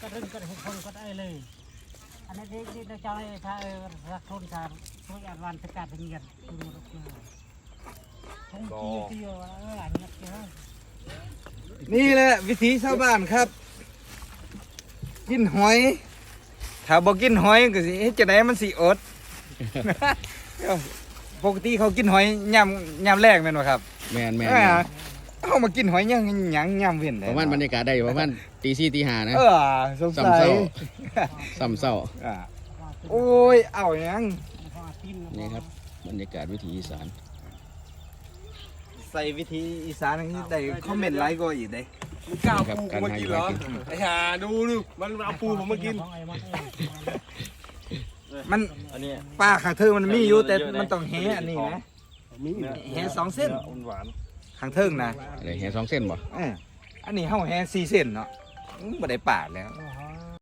ก็รึงก็ให้คนก็ได้เลย อันนี้ที่ที่เราจะให้ถ้าเออรักคนทางช่วยอันวันสกัดเป็นเงินคุณรถเกี่ยวคงเกี่ยวเกี่ยวเอออันนี้เกี่ยวนี่แหละวิถีชาวบ้านครับ กินหอย ถ้าบ่กินหอยก็สิเฮ็ดจังไดมันสิอด ปกติเขากินหอยยามยามแรกแม่นบ่ครับ แมนแมนเออ เอามากินหอยยังหยังยามเว้นปได้ระมาณบรรยากาศได้ประมาณตีสี่ตีห้านะเออสงสัยซ้ำเศร้าอ่าโอ้ยเอาหยังนี่ครับบรรยากาศวิถีอีสาน ใส่วิธีอีสานนี่ได้คอมเมนต์ไลค์ก็อีกได้มึงกล้าเอาปูกูมากินเหรอไอ้ห่าดูดูมันเอาปูผมมากิน มันอันนี้ป้าข้างเทิงมันมีอยู่แต่มันต้องแหอันนี้นะมีแหสองเส้นหวาน ข้างเทิงนะอะไรแห่สองเส้นบ่เอออันนี้เฮาแหสี่เส้นเนาะอืมบ่ได้ปาดแล้วห